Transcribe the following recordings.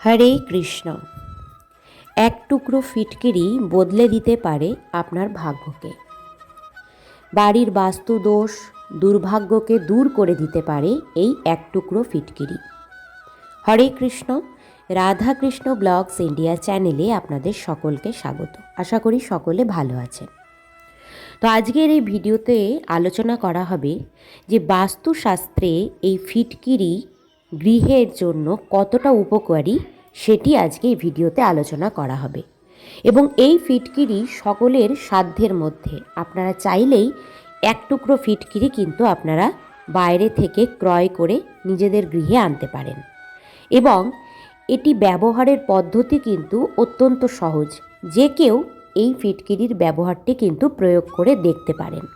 হরে কৃষ্ণ। এক টুকরো ফিটকিরি বদলে দিতে পারে আপনার ভাগ্যকে। বাড়ির বাস্তু দোষ দুর্ভাগ্যকে দূর করে দিতে পারে এই এক টুকরো ফিটকিরি। হরে কৃষ্ণ, রাধা কৃষ্ণ ব্লগস ইন্ডিয়া চ্যানেলে আপনাদের সকলকে স্বাগত। আশা করি সকলে ভালো আছেন। তো আজকের এই ভিডিওতে আলোচনা করা হবে যে বাস্তুশাস্ত্রে এই ফিটকিরি গৃহের জন্য কতটা উপকারী সেটি আজকে এই ভিডিওতে আলোচনা করা হবে। এবং এই ফিটকিরি সকলের সাধ্যের মধ্যে। আপনারা চাইলেই এক টুকরো ফিটকিরি কিন্তু আপনারা বাইরে থেকে ক্রয় করে নিজেদের গৃহে আনতে পারেন। এবং এটি ব্যবহারের পদ্ধতি কিন্তু অত্যন্ত সহজ। যে কেউ এই ফিটকিরির ব্যবহারটি কিন্তু প্রয়োগ করে দেখতে পারেন।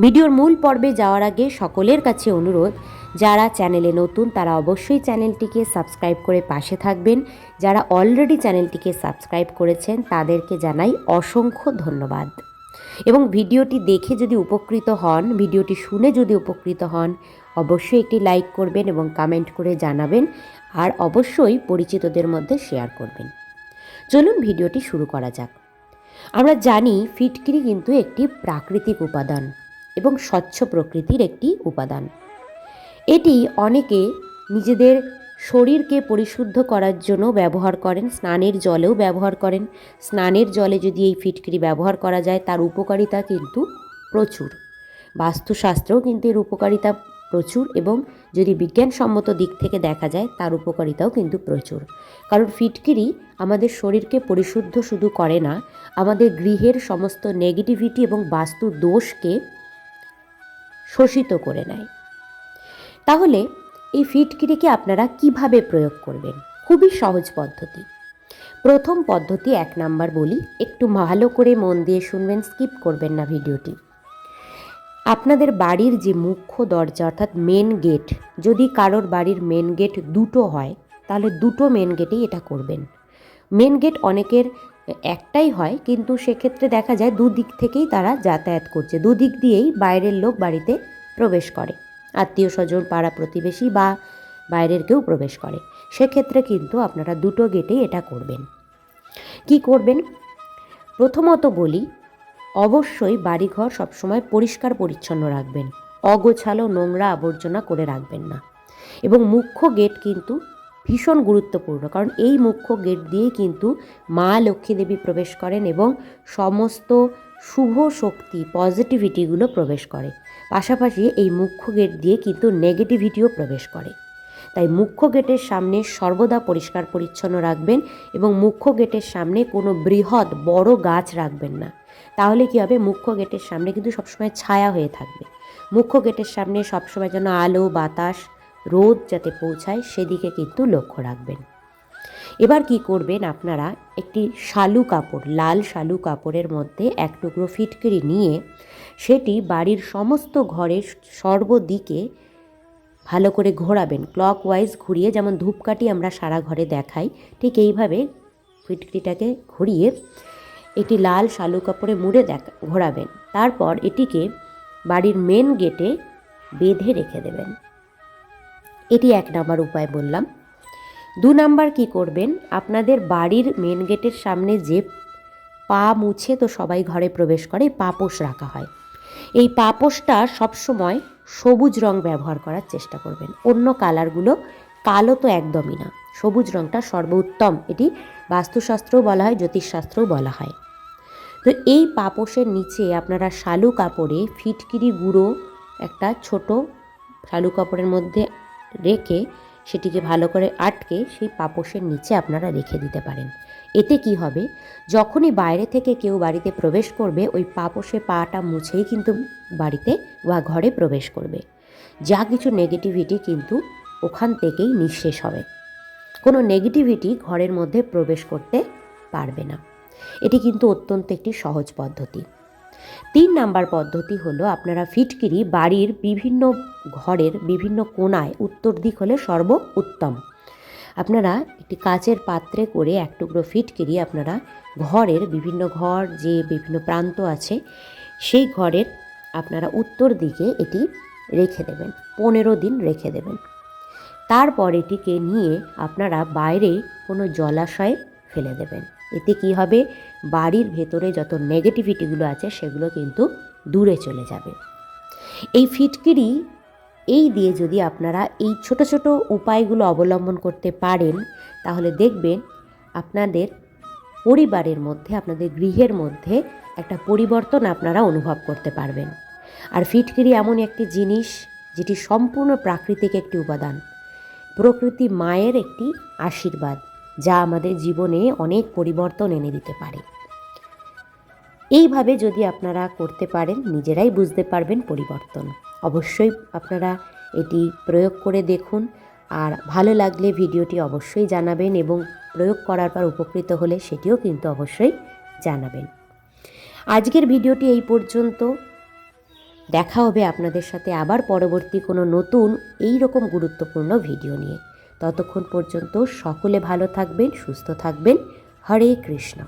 ভিডিওর মূল পর্বে যাওয়ার আগে সকলের কাছে অনুরোধ যারা চ্যানেলে নতুন, তারা অবশ্যই চ্যানেলটিকে সাবস্ক্রাইব করে পাশে থাকবেন। যারা অলরেডি চ্যানেলটিকে সাবস্ক্রাইব করেছেন, তাদেরকে জানাই অসংখ্য ধন্যবাদ। এবং ভিডিওটি দেখে যদি উপকৃত হন, ভিডিওটি শুনে যদি উপকৃত হন, অবশ্যই একটি লাইক করবেন এবং কমেন্ট করে জানাবেন আর অবশ্যই পরিচিতদের মধ্যে শেয়ার করবেন। চলুন ভিডিওটি শুরু করা যাক। আমরা জানি ফিটকিরি কিন্তু একটি প্রাকৃতিক উপাদান এবং স্বচ্ছ প্রকৃতির একটি উপাদান। এটি অনেকে নিজেদের শরীরকে পরিশুদ্ধ করার জন্য ব্যবহার করেন, স্নানের জলেও ব্যবহার করেন। স্নানের জলে যদি এই ফিটকিরি ব্যবহার করা যায়, তার উপকারিতা কিন্তু প্রচুর। বাস্তুশাস্ত্রেও কিন্তু এর উপকারিতা প্রচুর এবং যদি বিজ্ঞানসম্মত দিক থেকে দেখা যায়, তার উপকারিতাও কিন্তু প্রচুর। কারণ ফিটকিরি আমাদের শরীরকে পরিশুদ্ধ শুধু করে না, আমাদের গৃহের সমস্ত নেগেটিভিটি এবং বাস্তু দোষকে শোষিত করে নেয়। তাহলে এই ফিটকিরিকে আপনারা কীভাবে প্রয়োগ করবেন? খুবই সহজ পদ্ধতি। প্রথম পদ্ধতি এক নাম্বার বলি, একটু ভালো করে মন দিয়ে শুনবেন, স্কিপ করবেন না ভিডিওটি। আপনাদের বাড়ির যে মুখ্য দরজা, অর্থাৎ মেন গেট যদি কারোর বাড়ির মেন গেট দুটো হয়, তাহলে দুটো মেন গেটেই এটা করবেন। মেন গেট অনেকের একটাই হয়, কিন্তু সেক্ষেত্রে দেখা যায় দুদিক থেকেই তারা যাতায়াত করছে। দুদিক দিয়েই বাইরের লোক বাড়িতে প্রবেশ করে। আত্মীয় স্বজন পাড়া প্রতিবেশী বা বাইরের কেউ প্রবেশ করে। সেক্ষেত্রে কিন্তু আপনারা দুটো গেটেই এটা করবেন। কি করবেন? প্রথমত বলি, অবশ্যই বাড়িঘর সবসময় পরিষ্কার পরিচ্ছন্ন রাখবেন। অগোছালো নোংরা আবর্জনা করে রাখবেন না। এবং মুখ্য গেট কিন্তু ভীষণ গুরুত্বপূর্ণ, কারণ এই মুখ্য গেট দিয়ে কিন্তু মা লক্ষ্মী দেবী প্রবেশ করেন এবং সমস্ত শুভ শক্তি পজিটিভিটিগুলো প্রবেশ করে। পাশাপাশি এই মুখ্য গেট দিয়ে কিন্তু নেগেটিভিটিও প্রবেশ করে। তাই মুখ্য গেটের সামনে সর্বদা পরিষ্কার পরিচ্ছন্ন রাখবেন এবং মুখ্য গেটের সামনে কোনো বৃহৎ বড় গাছ রাখবেন না। তাহলে কী হবে? মুখ্য গেটের সামনে কিন্তু সবসময় ছায়া হয়ে থাকবে। মুখ্য গেটের সামনে সবসময় যেন আলো, বাতাস, রোদ যাতে পৌঁছায়, সেদিকে কিন্তু লক্ষ্য রাখবেন। এবার কি করবেন আপনারা? একটি শালু কাপড়, লাল শালু কাপড়ের মধ্যে এক টুকরো ফিটকিরি নিয়ে সেটি বাড়ির সমস্ত ঘরের সর্বদিকে ভালো করে ঘোরাবেন। ক্লক ওয়াইজ ঘুরিয়ে যেমন ধূপকাঠি আমরা সারা ঘরে দেখাই, ঠিক এইভাবে ফিটকিরিটাকে ঘুরিয়ে একটি লাল শালু কাপড়ে মুড়ে দেখা, ঘোরাবেন। তারপর এটিকে বাড়ির মেন গেটে বেঁধে রেখে দেবেন। এটি এক নাম্বার উপায় বললাম। দু নাম্বার কি করবেন? আপনাদের বাড়ির মেন গেটের সামনে যে পা মুছে তো সবাই ঘরে প্রবেশ করে পাপোশ রাখা হয়। এই পাপোশটা সবসময় সবুজ রং ব্যবহার করার চেষ্টা করবেন। অন্য কালারগুলো কালো তো একদমই না। সবুজ রংটা সর্বোত্তম। এটি বাস্তুশাস্ত্রও বলা হয়, জ্যোতিষশাস্ত্রও বলা হয়। তো এই পাপোশের নিচে আপনারা শালু কাপড়ে ফিটকিরি গুঁড়ো একটা ছোট শালু কাপড়ের মধ্যে রেখে সেটিকে ভালো করে আটকে সেই পাপোশের নিচে আপনারা রেখে দিতে পারেন। এতে কি হবে? যখনই বাইরে থেকে কেউ বাড়িতে প্রবেশ করবে, ওই পাপোশে পাটা মুছেই কিন্তু বাড়িতে বা ঘরে প্রবেশ করবে। যা কিছু নেগেটিভিটি কিন্তু ওখান থেকেই নিঃশেষ হবে। কোনো নেগেটিভিটি ঘরের মধ্যে প্রবেশ করতে পারবে না। এটি কিন্তু অত্যন্ত একটি সহজ পদ্ধতি। তিন নাম্বার পদ্ধতি হলো আপনারা ফিটকিরি বাড়ির বিভিন্ন ঘরের বিভিন্ন কোনায় উত্তর দিক হলে সর্ব উত্তম আপনারা একটি কাচের পাত্রে করে এক টুকরো ফিটকিরি আপনারা ঘরের বিভিন্ন ঘর যে বিভিন্ন প্রান্ত আছে, সেই ঘরের আপনারা উত্তর দিকে এটি রেখে দেবেন, পনেরো দিন রেখে দেবেন। তারপর এটিকে নিয়ে আপনারা বাইরে কোনো জলাশয়ে ফেলে দেবেন। এতে কি হবে? বাড়ির ভেতরে যত নেগেটিভিটিগুলো আছে সেগুলো কিন্তু দূরে চলে যাবে। এই ফিটকিরি, এই দিয়ে যদি আপনারা এই ছোট ছোট উপায়গুলো অবলম্বন করতে পারেন, তাহলে দেখবেন আপনাদের পরিবারের মধ্যে, আপনাদের গৃহের মধ্যে একটা পরিবর্তন আপনারা অনুভব করতে পারবেন। আর ফিটকিরি এমন একটি জিনিস, যেটি সম্পূর্ণ প্রাকৃতিক একটি উপাদান। প্রকৃতি মায়ের একটি আশীর্বাদ। যা আমাদের জীবনে অনেক পরিবর্তন এনে দিতে পারে। এইভাবে যদি আপনারা করতে পারেন, নিজেরাই বুঝতে পারবেন পরিবর্তন। অবশ্যই আপনারা এটি প্রয়োগ করে দেখুন। আর ভালো লাগলে ভিডিওটি অবশ্যই জানাবেন এবং প্রয়োগ করার পর উপকৃত হলে সেটিও কিন্তু অবশ্যই জানাবেন। আজকের ভিডিওটি এই পর্যন্ত। দেখা হবে আপনাদের সাথে আবার পরবর্তী কোনো নতুন এই রকম গুরুত্বপূর্ণ ভিডিও নিয়ে। ততক্ষণ পর্যন্ত সকলে ভালো থাকবেন সুস্থ থাকবেন। হরে কৃষ্ণ।